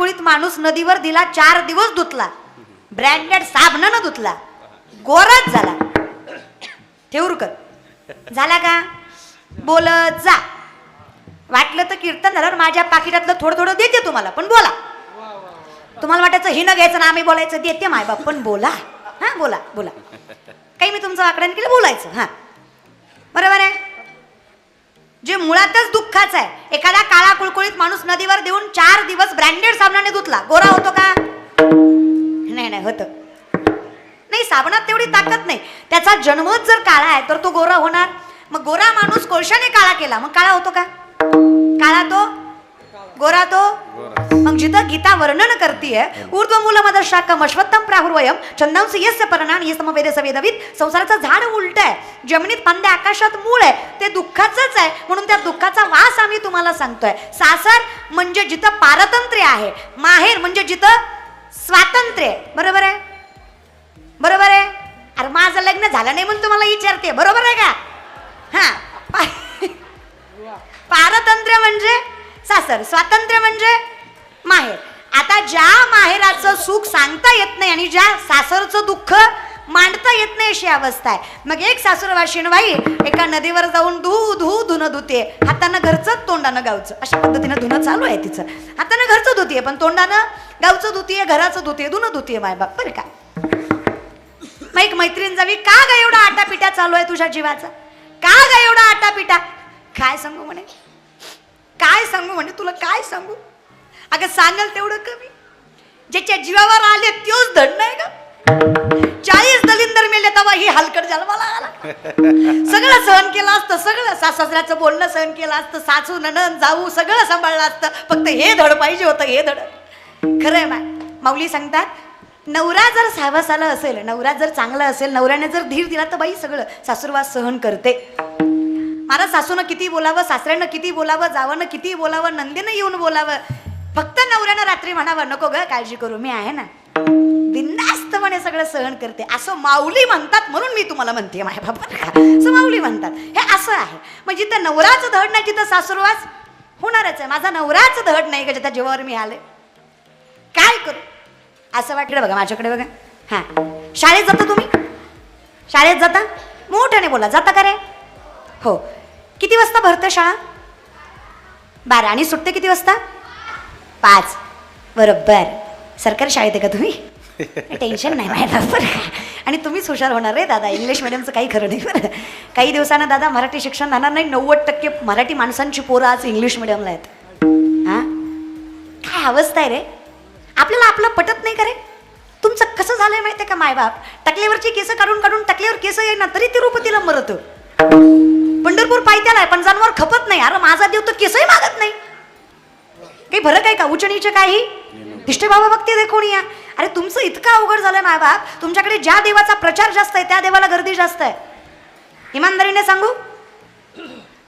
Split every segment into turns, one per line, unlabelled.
कुळकुळीत माणूस नदीवर दिला चार दिवस धुतला. ब्रँडेड साबणानं धुतला. गोराच झाला. ठेवूरकर झाला का? बोलत जा. वाटलं तर कीर्तन झालं माझ्या पाकिटातलं थोडं थोडं देते तुम्हाला पण बोला. तुम्हाला वाटायचं हे न घ्यायचं ना आम्ही बोलायचं देते माय बाप पण बोला. हा बोला बोला. काही मी तुमचं आकड्यान केलं बोलायचं. हा. बरोबर आहे? जे मुळातच दुःखाचं आहे. एखादा काळा कुळकुळीत माणूस नदीवर देऊन चार दिवस ब्रँडेड साबणाने धुतला. गोरा होतो का? नाही नाही होत. नाही साबणात तेवढी ताकद नाही. त्याचा जन्मच जर काळा आहे तर तो गोरा होणार. मग गोरा माणूस कोळशाने काळा केला. मग काळा होतो का? गोरा तो? मग जिथं गीता वर्णन करतीये ऊर्ध्व मूल शाखम अश्वत्थम प्राहुर्वयम छंदांस यस्य परिणाम ये समवेद सवेदवित संसाराचं झाड उलट आहे जमिनीत पंद्या आकाशात मूळ आहे ते दुःखाचंच आहे म्हणून त्या दुःखाचा वास आम्ही तुम्हाला सांगतोय. सासर म्हणजे जिथं पारतंत्र्य आहे माहेर म्हणजे जिथं स्वातंत्र्य आहे. बरोबर आहे? बरोबर आहे? अरे माझं लग्न झालं नाही म्हणून तुम्हाला विचारते बरोबर आहे का? हा. पारतंत्र्य म्हणजे? सासर स्वातंत्र्य म्हणजे माहेर. आता ज्या माहेराचं सुख सांगता येत नाही आणि ज्या सासरचं दुःख मांडता येत नाही अशी अवस्था आहे. मग एक सासूर वाशिणबाई एका नदीवर जाऊन धू धू धुणं धुते. हातानं घरचं तोंडानं गावचं. अशा पद्धतीनं धुणं चालू आहे तिचं. हातानं घरचं धुतीये पण तोंडानं गावचं धुतीये घराचं धुतीये धुणं धुतीये मायबाप बरं का? मग एक मैत्रीण जावी का ग एवढा आटापिटा चालू आहे तुझ्या जीवाचा? का ग एवढा आटापिटा? काय सांगू म्हणे? काय सांगू म्हणे तुला काय सांगू? अगं सांगाल तेवढं कमी. ज्याच्या जीवावर आले त्योच धड नाही का चाळीस दलिंदर मेले तेव्हा ही हलकट जन्माला आला. सगळं सहन केलं असतं सगळं सासऱ्याचं बोलणं सहन केलं असतं सासू नणन जाऊ सगळं सांभाळलं असतं. फक्त हे धड पाहिजे होतं हे धड. खरंय मॅ माऊली सांगतात नवरा जर सावसाला असेल नवरा जर चांगला असेल नवऱ्याने जर धीर दिला तर बाई सगळं सासूरवास सहन करते. मला सासूनं किती बोलावं सासऱ्यानं किती बोलावं जावं किती बोलावं नंदीनं येऊन बोलावं. फक्त नवऱ्यानं रात्री म्हणावं नको ग काळजी करू मी आहे ना. बिंदास्तपणे सगळं सहन करते. असं माऊली म्हणतात म्हणून मी तुम्हाला म्हणते माझ्या बाबा असं माऊली म्हणतात. हे असं आहे. म्हणजे जिथं नवराच धड नाही तिथं सासूरवास होणारच आहे. माझा नवराच धड नाही का ज्याच्या जीवावर मी आले. काय करू? असं वाटलं बघा माझ्याकडे बघा. हां. शाळेत जाता तुम्ही? शाळेत जाता? मोठ्याने बोला. जाता का रे? हो. किती वाजता भरतं शाळा? बारा आणि सुटते किती वाजता? पाच. बरोबर. सरकारी शाळेत आहे का तुम्ही? टेन्शन नाही माझ्या बरोबर आणि तुम्हीच हुशार होणार रे दादा. इंग्लिश मिडियमचं काही खरं नाही बरं. काही दिवसानं दादा मराठी शिक्षण राहणार नाही. नव्वद टक्के मराठी माणसांची पोरं आज इंग्लिश मिडियमला आहेत. हां? काय अवस्था आहे रे? आपल्याला आपलं पटत नाही का रे? तुमचं कसं झालंय माहितीये का मायबाप? टकल्यावरची केस काढून काढून टकल्यावर केस येईना तरी तिरुपतीला मरत. पंढरपूर पायथ्याला आहे पण जनावर खपत नाही. अरे माझा देव तर केसही मागत नाही. काही फरक आहे का? उचणीचे काही? दिष्टे बाबा भक्ती देखून या. अरे तुमचं इतकं अवघड झालं मायबाप तुमच्याकडे ज्या देवाचा प्रचार जास्त आहे त्या देवाला गर्दी जास्त आहे. इमानदारीने सांगू?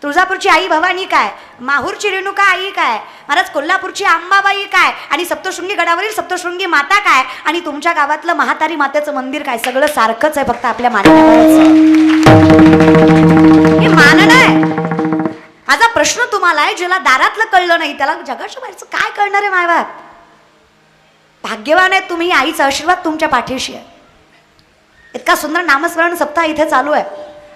तुळजापूरची आई भवानी काय? माहूरची रेणुका आई काय? महाराज कोल्हापूरची आंबाबाई काय? आणि सप्तशृंगी गडावरील सप्तशृंगी माता काय? आणि तुमच्या गावातलं महातारी मातेचं मंदिर काय? सगळं सारखंच आहे फक्त आपल्या मानण्यावरच प्रश्न तुम्हाला आहे ज्याला दारातलं कळलं नाही त्याला जगाच्या बाहेरचं काय कळणार आहे मायबाप? भाग्यवान आहे तुम्ही आईचा आशीर्वाद तुमच्या पाठीशी आहे. इतका सुंदर नामस्मरण सप्ताह इथे चालू आहे.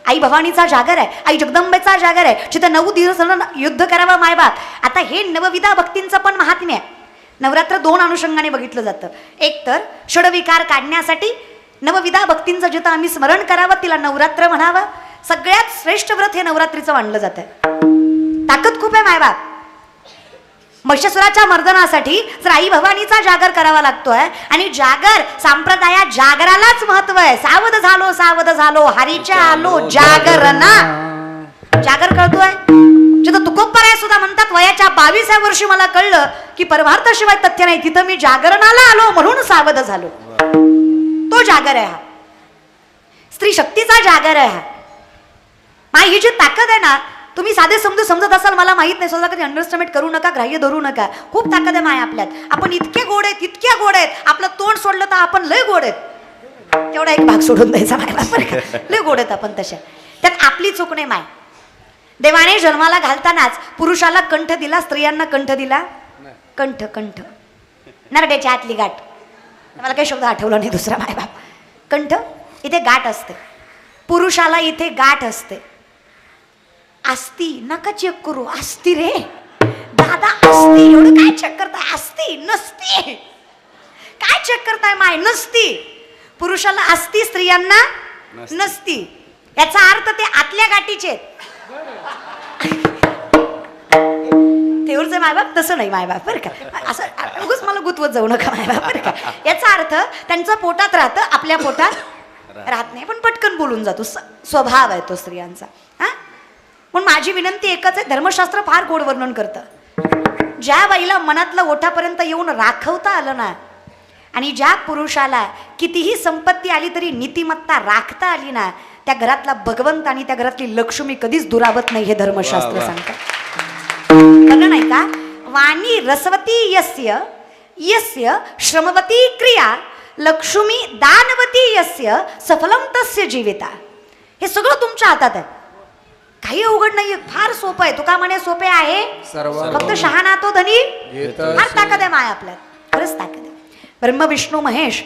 आई भवानीचा जागर आहे आई जगदंबेचा जागर आहे जिथं नऊ दिवस युद्ध करावं मायबाप. आता हे नवविधा भक्तींचं पण महात्म्य आहे. नवरात्र दोन अनुषंगाने बघितलं जातं. एक तर षडविकार काढण्यासाठी नवविधा भक्तींचं जिथं आम्ही स्मरण करावं तिला नवरात्र म्हणावं. सगळ्यात श्रेष्ठ व्रत हे नवरात्रीचं मानलं जातं ताकद खूप आहे मायबाप. महिषासुराच्या मर्दनासाठी जर आई भवानीचा जागर करावा लागतोय आणि जागर संप्रदायात जागरालाच महत्त्व आहे. सावध झालो सावध झालो हरीच्या आलो जागरणा जागर कळतोय? जिथं तुकोपराय सुद्धा म्हणतात वयाच्या बावीसव्या वर्षी मला कळलं की परमार्थाशिवाय तथ्य नाही. तिथं मी जागरणाला आलो म्हणून सावध झालो. तो जागर आहे हा. स्त्री शक्तीचा जागर आहे हा. ही जी ताकद आहे ना तुम्ही साधे समजू समजत असाल मला माहीत नाही. स्वतः कधी अंडरस्टँड करू नका ग्राह्य धरू नका. खूप ताकद आहे माय आपल्यात. आपण इतके गोड आहेत इतक्या गोड आहेत. आपलं तोंड सोडलं तर आपण लय गोड आहेत. तेवढा एक भाग सोडून द्यायचा माय का लय गोड आहेत आपण तशा त्यात आपली चूक नाही माय. देवाने जन्माला घालतानाच पुरुषाला कंठ दिला स्त्रियांना कंठ दिला? कंठ कंठ. नरड्याच्या आतली गाठ. मला काही शब्द आठवला नाही दुसरा मायबाप कंठ इथे गाठ असते. पुरुषाला इथे गाठ असते. असती नका चेक करू. असती रे. दादा असती एवढं काय चेक करताय? असती नसती. काय चेक करताय माय? नसती. पुरुषाला असती स्त्रियांना
नसती.
याचा अर्थ ते आतल्या गाठीचे. तेवढचं मायबाप तसं नाही मायबाप बरं का? असं उगच मला गुतवत जाऊ नका मायबाप बरं का? याचा अर्थ त्यांचं पोटात राहतं आपल्या पोटात राहत. नाही. पण पटकन बोलून जातो. स्वभाव आहे तो स्त्रियांचा. हा? पण माझी विनंती एकच आहे धर्मशास्त्र फार गोड वर्णन करतं. ज्या बाईला मनातलं ओठापर्यंत येऊन राखवता आलं ना आणि ज्या पुरुषाला कितीही संपत्ती आली तरी नीतिमत्ता राखता आली ना त्या घरातला भगवंत आणि त्या घरातली लक्ष्मी कधीच दुरावत नाही हे धर्मशास्त्र. सांगतं. कळलं नाही का? वाणी रसवती यस्य यस्य श्रमवती क्रिया लक्ष्मी दानवती यस्य सफलम तस्य जीविता. हे सगळं तुमच्या हातात आहे. काही अवघड नाहीये फार सोपं आहे. तुका म्हणे सोपे आहे.
सर्व
फक्त शहाणा तो धनी फार ताकद आहे माय आपल्यात. खरंच ताकद आहे. ब्रह्म विष्णू महेश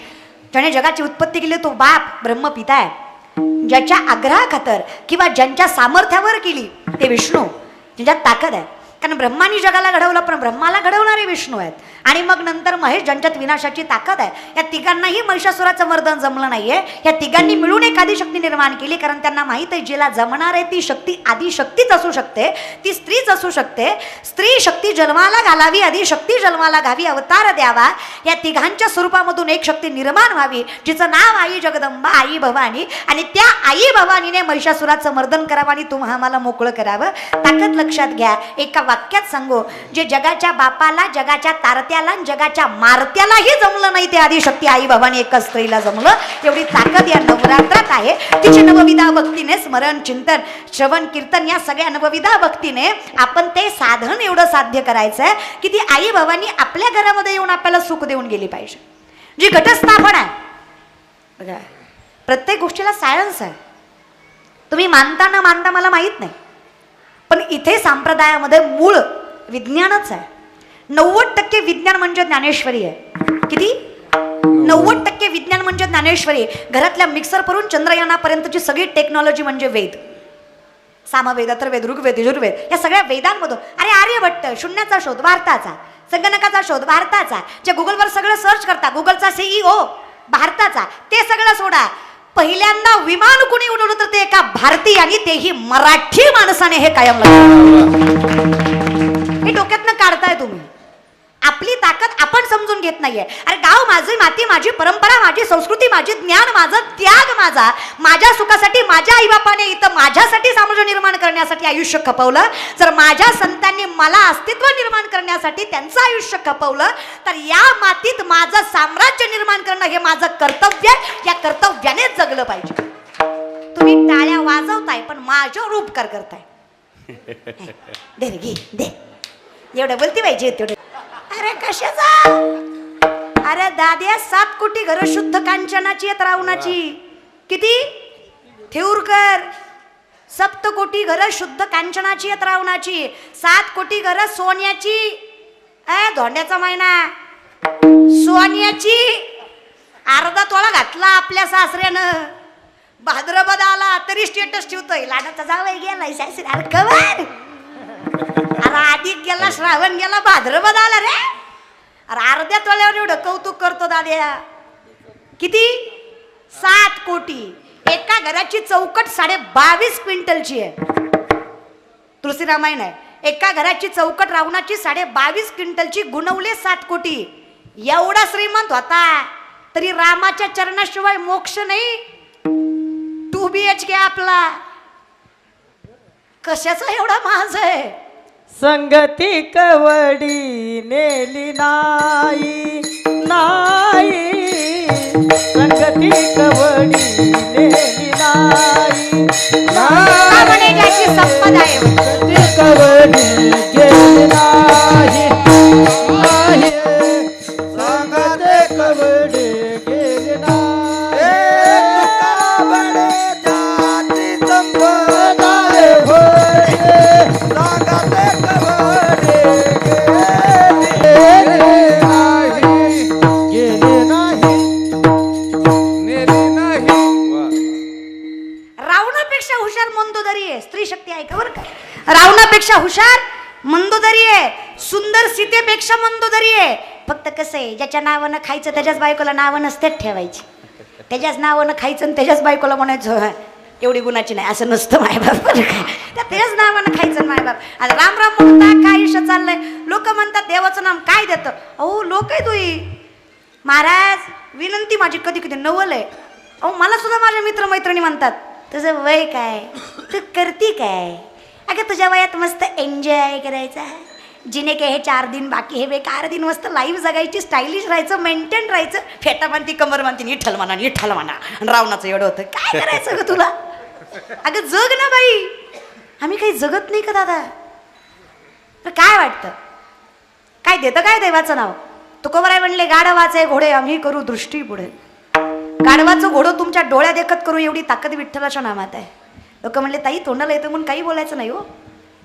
ज्याने जगाची उत्पत्ती केली तो बाप ब्रह्म पिता आहे. ज्याच्या आग्रहा खातर किंवा ज्यांच्या सामर्थ्यावर केली ते विष्णू. ज्यांच्यात ताकद आहे. कारण ब्रह्मानी जगाला घडवलं पण ब्रह्माला घडवणारे विष्णू आहेत. आणि मग नंतर महेश ज्यांच्यात विनाशाची ताकद आहे या तिघांनाही महिषासुराचं मर्दन जमलं नाहीये. या तिघांनी मिळून एखादी शक्ती निर्माण केली कारण त्यांना माहीत आहे जिला जमणार आहे ती शक्ती आधी शक्तीच असू शकते. ती स्त्रीच असू शकते. स्त्री शक्ती जन्माला घालावी आधी शक्ती जन्माला घावी अवतार द्यावा. या तिघांच्या स्वरूपामधून एक शक्ती निर्माण व्हावी जिचं नाव आई जगदंबा आई भवानी. आणि त्या आई भवानीने महिषासुराचं मर्दन करावं आणि तुम्हा आम्हाला मोकळं करावं. ताकद लक्षात घ्या एका वाक्यात सांगू जे जगाच्या बापाला जगाच्या तारत्याला जगाच्या मारत्यालाही जमलं नाही ते आदिशक्ती आई भवानी एका स्त्रीला जमलं. एवढी ताकद या नवरात्रात आहे. तिची नवविधा भक्तीने स्मरण चिंतन श्रवण कीर्तन या सगळ्या नवविधा भक्तीने आपण ते साधन एवढं साध्य करायचं आहे की ती आई भवानी आपल्या घरामध्ये येऊन आपल्याला सुख देऊन गेली पाहिजे. जी घटस्थापन आहे बघा प्रत्येक गोष्टीला सायन्स आहे. तुम्ही मानता न मानता मला माहीत नाही. पण इथे संप्रदायामध्ये मूळ विज्ञानच आहे. नव्वद टक्के विज्ञान म्हणजे ज्ञानेश्वरी आहे. किती? नव्वद टक्के विज्ञान म्हणजे ज्ञानेश्वरी घरातल्या मिक्सर करून चंद्रयानापर्यंतची सगळी टेक्नॉलॉजी म्हणजे वेद. सामवेद अथर्वेद ऋग्वेद यजुर्वेद या सगळ्या वेदांमधून. अरे आर्यभट्ट शून्याचा शोध भारताचा संगणकाचा शोध भारताचा जे गुगलवर सगळं सर्च करता गुगलचा सीईओ भारताचा. ते सगळं सोडा. पहिल्यांदा विमान कुणी उडवलं तर ते एका भारतीयाने तेही मराठी माणसाने हे कायम लक्षात हे डोक्यातनं काढताय तुम्ही. आपली ताकद आपण समजून घेत नाहीये. अरे गाव माझी माती माझी परंपरा माझी संस्कृती माझी ज्ञान माझं त्याग माझा. माझ्या सुखासाठी माझ्या आईबापाने इथं माझ्यासाठी साम्राज्य निर्माण करण्यासाठी आयुष्य खपवलं. जर माझ्या संतांनी मला अस्तित्व निर्माण करण्यासाठी त्यांचं आयुष्य खपवलं तर या मातीत माझं साम्राज्य निर्माण करणं हे माझं कर्तव्य आहे. या कर्तव्यानेच जगलं पाहिजे. तुम्ही टाळ्या वाजवताय पण माझ्यावर उपकार करताय दे रे, घे दे. एवढं बोलती पाहिजे तेवढं. अरे कशाचा अरे दाद्या सात कोटी घर शुद्ध कांचनाची आहेत रावणाची. किती? ठेऊरकर. सप्त कोटी घर शुद्ध कांचनाची आहेत रावणाची. सात कोटी घर सोन्याची. ए धोंड्याचा महिना सोन्याची. अर्धा तोळा घातला आपल्या सासऱ्यानं. भाद्रपद आला तरी स्टेटस ठेवतोय. लाडाचा जावई गेलाय सासरी अरे कवर अरे आधी गेला श्रावण गेला भाद्रपद आला रे. अरे अर्ध्या तोळ्यावर एवढं कौतुक करतो दाद्या. किती? सात कोटी. एका घराची चौकट साडे बावीस क्विंटलची आहे. तुळशी रामायण आहे एका घराची चौकट रावणाची साडे बावीस क्विंटलची गुणवले सात कोटी. एवढा श्रीमंत होता तरी रामाच्या चरणाशिवाय मोक्ष नाही. टू बी एच के आपला. कशाचा एवढा माझ आहे?
संगती कवडी नेली नाही नाही. संगती कवडी नेली नाही
संपदा आहे?
संगती कवडी गेली नाही नाही.
आहे ज्याच्या नावानं खायचं त्याच्याच बायकोला नावं नसतेच ठेवायची. त्याच्याच नावानं खायचं आणि त्याच्याच बायकोला म्हणायचं एवढी गुणाची नाही असं नसतं मायबाप बरं का त्या नावानं खायचं मायबाप आता राम राम म्हणता काय आयुष्य चाललंय. लोक म्हणतात देवाचं नाम काय देतं? अहो लोक आहे तुई महाराज विनंती माझी कधी कधी नवल आहे. अहो मला सुद्धा माझ्या मित्रमैत्रिणी म्हणतात तुझं वय काय? तू करती काय? अगं तुझ्या वयात मस्त एन्जॉय करायचा जिने के हे चार दिन बाकी हे बेकार दिन मस्त लाईव्ह जगायची स्टायलिश राहायचं मेंटेन राहायचं. फेटा बांधती कमर बांधती निठल म्हणा निठल म्हणा रावणाचं एवढं होतं. काय करायचं ग तुला? अगं जग ना बाई. आम्ही काही जगत नाही का दादा? तर काय वाटतं? काय देतं काय देवाचं नाव? तुकोबराय म्हणले गाढवाचे घोडे आम्ही करू दृष्टी पुढे. गाढवाचं घोडं तुमच्या डोळ्या देखत करू एवढी ताकद विठ्ठलाच्या नामात आहे. लोक म्हणले ताई तोंडाला येतं म्हणून काही बोलायचं नाही हो.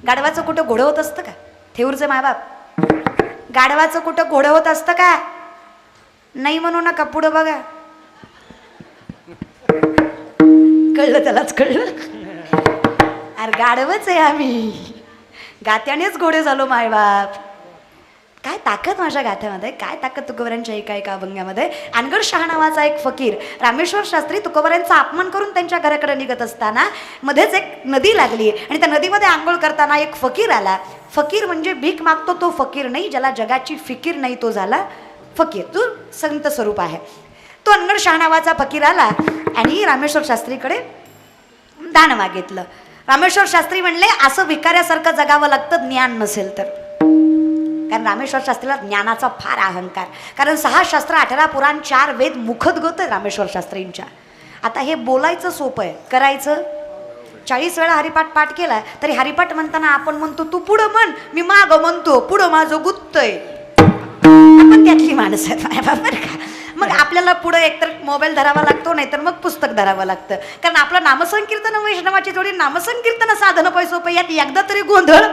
गाढवाचं कुठं घोडं होत असतं का? थेऊरचे मायबाप. गाढवाचं कुठं घोडं होत असतं का नाही म्हणू नका पुढं बघा. कळलं त्यालाच कळलं. अरे गाढवच आहे आम्ही. गात्यानेच घोडे झालो मायबाप. ताकद माझ्या गाथ्यामध्ये काय ताकद तुकोबऱ्यांच्या एका एका अभंगामध्ये? अनगड शहा नावाचा एक फकीर रामेश्वर शास्त्री तुकोबऱ्यांचा अपमान करून त्यांच्या घराकडे निघत असताना मध्येच एक नदी लागली आणि त्या नदीमध्ये आंघोळ करताना एक फकीर आला. फकीर म्हणजे भीक मागतो तो फकीर नाही ज्याला जगाची फिकीर नाही तो झाला फकीर. तो संत स्वरूप आहे. तो अनगड शहा नावाचा फकीर आला आणि रामेश्वर शास्त्रीकडे दान मागितलं. रामेश्वर शास्त्री म्हणले असं भिकाऱ्यासारखं जगावं लागतं ज्ञान नसेल तर. कारण रामेश्वर शास्त्रीला ज्ञानाचा फार अहंकार. कारण सहा शास्त्र अठरा पुराण चार वेद मुखदगत आहे रामेश्वर शास्त्रींच्या. आता हे बोलायचं सोपं आहे. करायचं? चाळीस वेळा हरिपाठ पाठ केला तरी हरिपाठ म्हणताना आपण म्हणतो तू पुढं म्हण मी माग म्हणतो पुढं माझं गुत्तय. आपण त्यातली माणसं आहेत माझ्या बरं का? मग आपल्याला पुढं एकतर मोबाईल धरावा लागतो नाहीतर मग पुस्तक धरावं लागतं. कारण आपलं नामसंकीर्तन वैष्णवाची थोडी नामसंकीर्तन साधनं सोपं यात एकदा तरी गोंधळ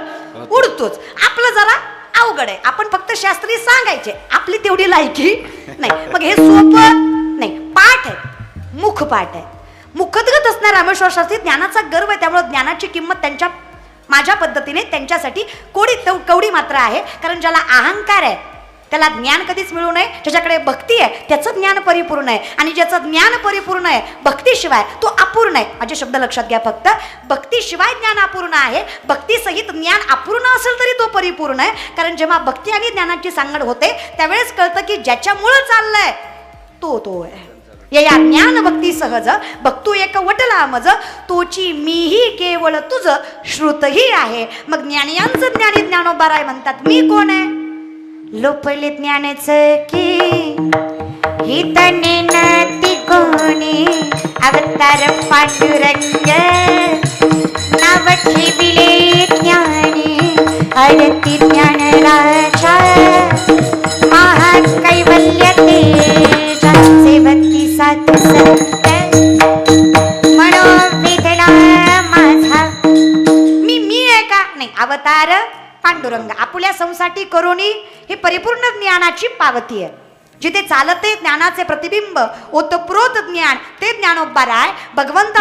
उडतोच. आपलं जरा अवघड आहे. आपण फक्त शास्त्री सांगायचे. आपली तेवढी लायकी नाही. मग हे सोपं नाही. पाठ आहे. मुख पाठ आहे. मुखदगत असणार रामेश्वर शास्त्री ज्ञानाचा गर्व आहे. त्यामुळे ज्ञानाची किंमत त्यांच्या माझ्या पद्धतीने त्यांच्यासाठी कोडी कवडी मात्र आहे. कारण ज्याला अहंकार आहे त्याला ज्ञान कधीच मिळू नये ज्याच्याकडे भक्ती आहे त्याचं ज्ञान परिपूर्ण आहे. आणि ज्याचं ज्ञान परिपूर्ण आहे भक्तीशिवाय तो अपूर्ण आहे. माझे शब्द लक्षात घ्या फक्त. भक्तीशिवाय ज्ञान अपूर्ण आहे भक्तीसहित ज्ञान अपूर्ण असेल तरी तो परिपूर्ण आहे. कारण जेव्हा भक्ती आणि ज्ञानाची सांगड होते त्यावेळेस कळतं की ज्याच्यामुळं चाललंय तो तो आहे. या ज्ञान भक्ती सहज भक्तू एक वटला मज तोची मीही केवळ तुझ श्रुतही आहे. मग ज्ञानियांचं ज्ञानी ज्ञानोबाराय म्हणतात मी कोण आहे? लोपले ज्ञानच की? ही तने नती कोणी? अवतार पांडुरंग. नाव ठेविले ज्ञानी अडती ज्ञान राजा. महाकैवल्य तेजा सेवती सात. सत्य मनोवेदना माझा. मी मी आहे का? नाही अवतार पांडुरंग. आपल्या संसाठी करोनी ही परिपूर्ण ज्ञानाची पावती आहे. जिथे चालते ज्ञानाचे प्रतिबिंब ओतप्रोत ज्ञान ते ज्ञानोबा भगवंत भगवंता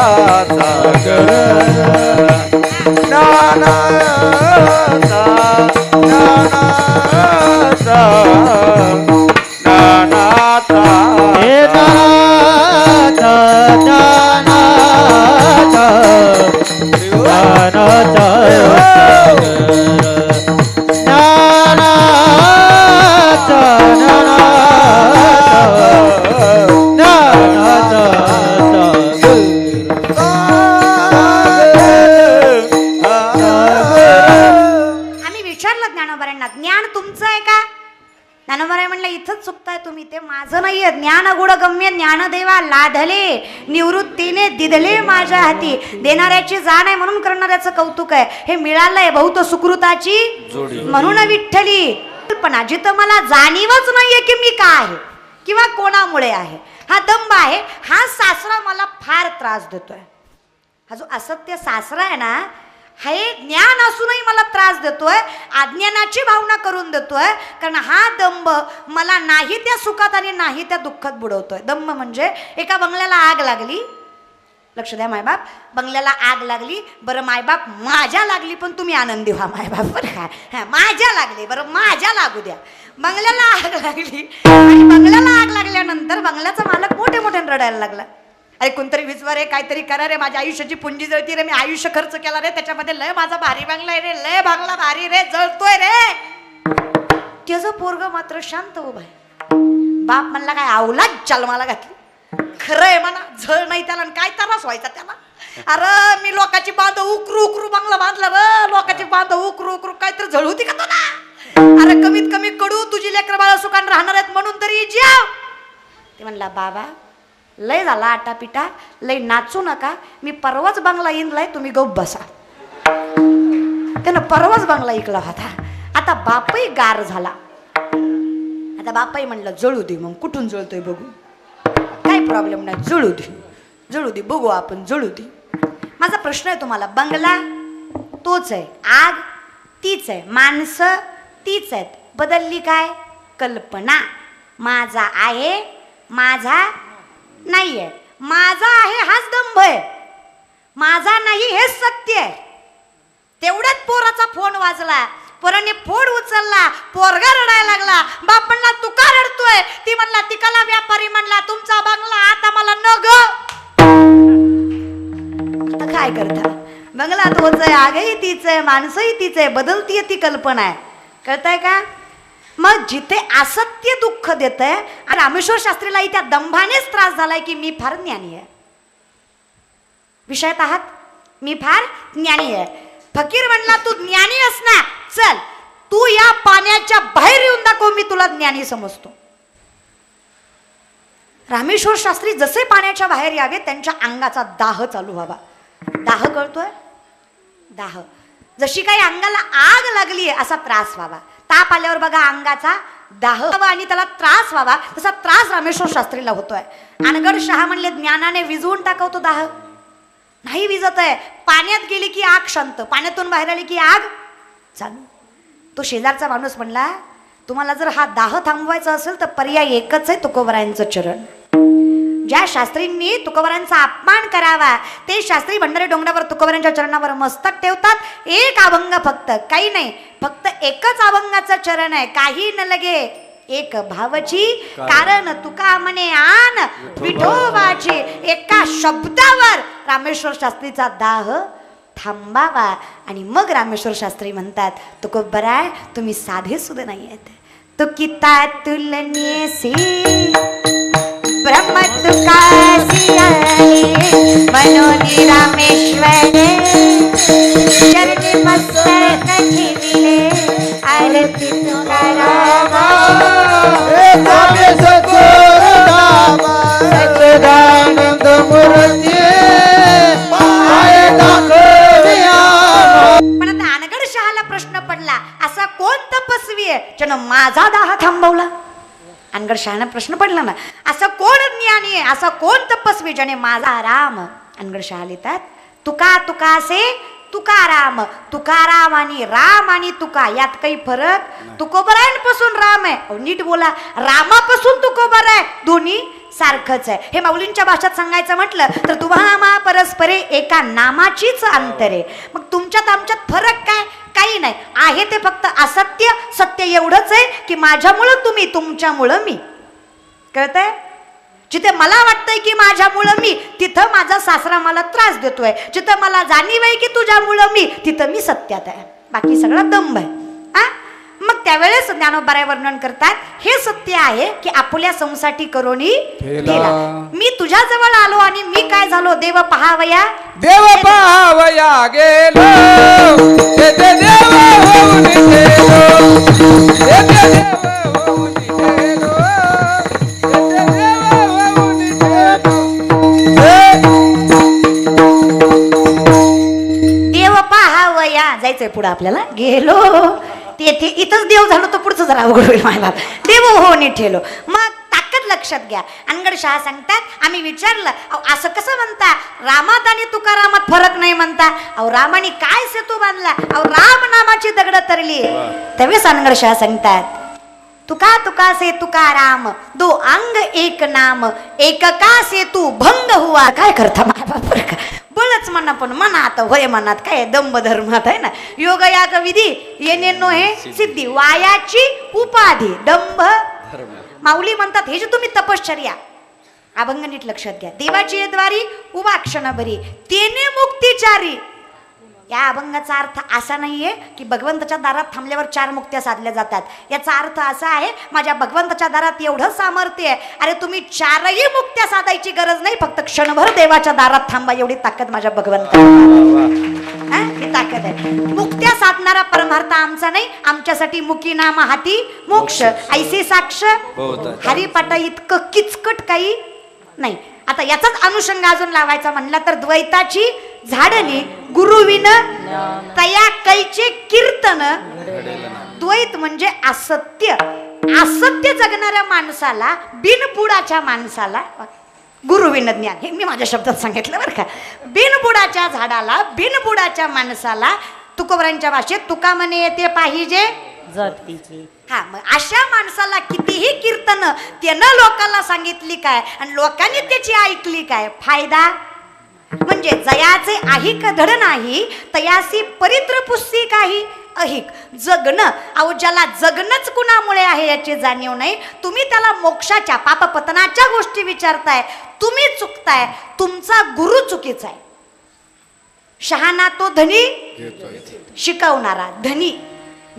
निवृत्तीने दिदले माझ्या हाती. देणाऱ्याची जाण आहे म्हणून करणाऱ्याचं कौतुक आहे. हे मिळालंय बहुत सुकृताची. म्हणून विठ्ठली. कल्पना जिथं मला जाणीवच नाहीये की मी काय आहे किंवा कोणामुळे आहे. हा दंब आहे. हा सासरा मला फार त्रास देतोय. हा जो असत्य सासरा आहे ना हे ज्ञान असूनही मला त्रास देतोय अज्ञानाची भावना करून देतोय कारण हा दंभ मला नाही त्या सुखात आणि नाही त्या दुःखात बुडवतोय. दंभ म्हणजे एका बंगल्याला आग लागली. लक्ष द्या मायबाप. बंगल्याला आग लागली. बरं मायबाप माझ्या लागली पण तुम्ही आनंदी व्हा मायबाप. बरं काय हा, माझ्या लागली बरं माझ्या लागू द्या. बंगल्याला आग लागली. आणि बंगल्याला आग लागल्यानंतर बंगल्याचा मालक मोठे मोठ्याने रडायला लागला. अरे कोणतरी विचार रे काहीतरी करा रे माझ्या आयुष्याची पुंजी जळती रे मी आयुष्य खर्च केला रे त्याच्यामध्ये लय माझा भारी भांगलाय आहे रे लय भांगला भारी रे जळतोय रे. त्याचं पोरग मात्र शांत उभा भाई बाप म्हणला काय अवलाच जन्माला घातली. खरं आहे म्हणा झळ नाही त्याला आणि काय त्रास व्हायचा त्याला? अरे मी लोकांची बांध उकरू उकरू बांगला बांधला र लोकांची बांध उकरू उकरू काहीतरी झळ होती का तुला? अरे कमीत कमी कडू तुझी लेकर बाळा सुखान राहणार आहेत म्हणून तरी जेव. ते म्हणला बाबा लय झाला आटापिटा लय नाचू नका मी परवाच बंगला इंदलाय तुम्ही गप बसा. त्यानं परवाच बंगला ऐकला होता. आता बापही गार झाला. आता बापाई म्हणलं जळू दे मग कुठून जळतोय बघू? काही प्रॉब्लेम नाही जळू दे. जळू दे बघू आपण जळू दे. माझा प्रश्न आहे तुम्हाला बंगला तोच आहे आग तीच आहे माणसं तीच आहेत. बदलली काय? कल्पना. माझा आहे माझा नाही आहे माझा आहे हाच दंभ आहे. माझा नाही हेच सत्य आहे. तेवढ्यात पोराचा फोन वाजला. पोराने फोन उचलला पोरगा रडायला लागला. बाप म्हणला तू का रडतोय. ती म्हणला तिकाला व्यापारी म्हणला तुमचा बंगला आता मला न ग. आता काय करता? बंगला तोच आहे आगही तीच आहे माणसंही तीच आहे बदलतीय ती कल्पना आहे. कळताय का? मग जिथे असत ते दुःख देत आहे आणि रामेश्वर शास्त्रीलाही त्या दंभानेच त्रास झालाय की मी फार ज्ञानी आहे. विषयात आहात? मी फार ज्ञानी आहे. फकीर म्हणला तू ज्ञानी असना. चल तू या पाण्याच्या बाहेर येऊन दाखव मी तुला ज्ञानी समजतो. रामेश्वर शास्त्री जसे पाण्याच्या बाहेर यावे त्यांच्या अंगाचा दाह चालू व्हावा. दाह कळतोय? दाह. जशी काही अंगाला आग लागली आहे असा त्रास व्हावा. ताप आल्यावर बघा अंगाचा दाह व्हावा आणि त्याला त्रास व्हावा तसा त्रास रामेश्वर शास्त्रीला होतोय. अनगड शहा म्हणले ज्ञानाने विझवून टाकवतो दाह. नाही विजत आहे पाण्यात गेली की आग शांत पाण्यातून बाहेर आली की आग चालू. तो शेजारचा माणूस म्हणला तुम्हाला जर हा दाह थांबवायचा असेल तर पर्याय एकच आहे तुकोबरायांचं चरण. ज्या शास्त्रींनी तुकोबरांचा अपमान करावा ते शास्त्री भंडारी डोंगरावर तुकोबरांच्या चरणावर मस्तक ठेवतात. एक अभंग फक्त काही नाही. फक्त एकच अभंगाचं चरण आहे. काही न लगे एक भावची कारण. तुका म्हणे आन विठोबाची. एका शब्दावर रामेश्वर शास्त्रीचा दाह थांबावा. आणि मग रामेश्वर शास्त्री म्हणतात तुकोबराय तुम्ही साधे सुद्धा नाही आहेत तू किता तुलनेसी ब्रह्म तुकासी आहे मनोनी रामेश्वरे चरणी मस्तक ठेविले आरती तुकारामा
सच्चिदानंद मूर्ती पाय टाकूया
पण आता अनगड शहाला प्रश्न पडला. असा कोण तपस्वी आहे? ज्यानं माझा शहाला प्रश्न पडला ना असं कोण ज्ञानी आहे? असा कोण तपस्वी ज्याने माझा राम? अनगड शहा लिहितात तुका तुकासे तुकाराम तुकाराम आणि राम आणि तुका यात काही फरक? तुकोबरायांपासून राम आहे. नीट बोला. रामापासून तुकोबर आहे. दोन्ही सारखंच आहे. हे माऊलींच्या भाषेत सांगायचं म्हटलं तर तुम्हा परस्परे एका नामाचीच अंतरे मग तुमच्यात आमच्यात फरक काय? काही नाही. आहे ते फक्त असत्य सत्य एवढंच आहे की माझ्यामुळं तुम्ही तुमच्यामुळं मी. कळतंय? जिथे मला वाटतंय की माझ्यामुळं मी तिथं माझा सासरा मला त्रास देतोय. जिथं मला जाणीव आहे की तुझ्यामुळं मी तिथं मी सत्यात आहे. बाकी सगळं दंभ आहे. आ? त्यावेळेस ज्ञानोबाराय वर्णन करतात हे सत्य आहे की आपल्या संसाठी करोनी मी तुझ्या जवळ आलो आणि मी काय झालो? देव पहावया.
देव पहावया गेलो.
जायचंय पुढे आपल्याला. गेलो. तेथे इथंच देव झालो तर पुढचं जरा अवघड होईल बाप देव हो नीट ठेलो. मग ताकद लक्षात घ्या. अनगड शहा सांगतात आम्ही विचारलं अहो, असं कसं म्हणता? रामात आणि तुकारामात फरक नाही म्हणता? अहो रामाने काय सेतू बांधला? अहो राम नामाची दगड तरली. त्यावेळेस अनगड शहा सांगतात तुका तुका से तुकाराम दो अंग एक नाम एकका से तू भंग हुआ. काय करता बोलच म्हणा पण मनात होय मनात काय दंभ धर्मात आहे ना? योग याग विधी येणे नो हे सिद्धी. वायाची उपाधी दंभ. माऊली म्हणतात हे जे तुम्ही तपश्चर्या अभंग नीट लक्षात घ्या. देवाची द्वारी उभा क्षणभरी तेने मुक्तीचारी या अभंगाचा अर्थ असा नाहीये की भगवंताच्या दारात थांबल्यावर चार मुक्त्या साधल्या जातात. याचा अर्थ असा आहे माझ्या भगवंताच्या दारात एवढं सामर्थ्य आहे. अरे तुम्ही चारही मुक्त्या साधायची गरज नाही फक्त क्षणभर देवाच्या दारात थांबा एवढी ताकद माझ्या भगवंता ही? ताकद आहे. मुक्त्या साधणारा परमार्थ आमचा नाही आमच्यासाठी मुकी नाम हाती मोक्ष. ऐसे साक्ष. हरिपाटा इतकं किचकट काही नाही. आता याचाच अनुषंग अजून लावायचा म्हणला तर द्वैताची झाडणी गुरुविन तया कैचे कीर्तन. द्वैत म्हणजे असत्य. असत्य जगणाऱ्या माणसाला बिनबुडाच्या माणसाला गुरुविन ज्ञान. हे मी माझ्या शब्दात सांगितलं बरं का. बिनबुडाच्या झाडाला बिनबुडाच्या माणसाला तुकोबरांच्या भाषेत तुका म्हणे येते पाहिजे.
जातीची
हा मग अशा माणसाला कितीही कीर्तन त्यानं लोकांना सांगितली काय? आणि लोकांनी त्याची ऐकली काय? फायदा? म्हणजे जयाचे आहिक धड नाही तयासी परित्र पुस्ती काही अहिक. जगणं अहो ज्याला जगणंच कुणामुळे आहे याची जाणीव नाही तुम्ही त्याला मोक्षाच्या पापपतनाच्या गोष्टी विचारताय तुम्ही चुकताय तुमचा गुरु चुकीचा आहे. शहाणा तो धनी शिकवणारा धनी.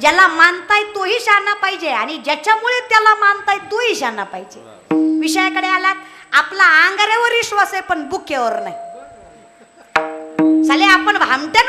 ज्याला मानताय तोही शहाणा पाहिजे आणि ज्याच्यामुळे त्याला मानताय तोही शहाणा पाहिजे. विषयाकडे आलात आपला अंगाऱ्यावर विश्वास आहे पण बुकेवर नाही. साले आपण भामट्या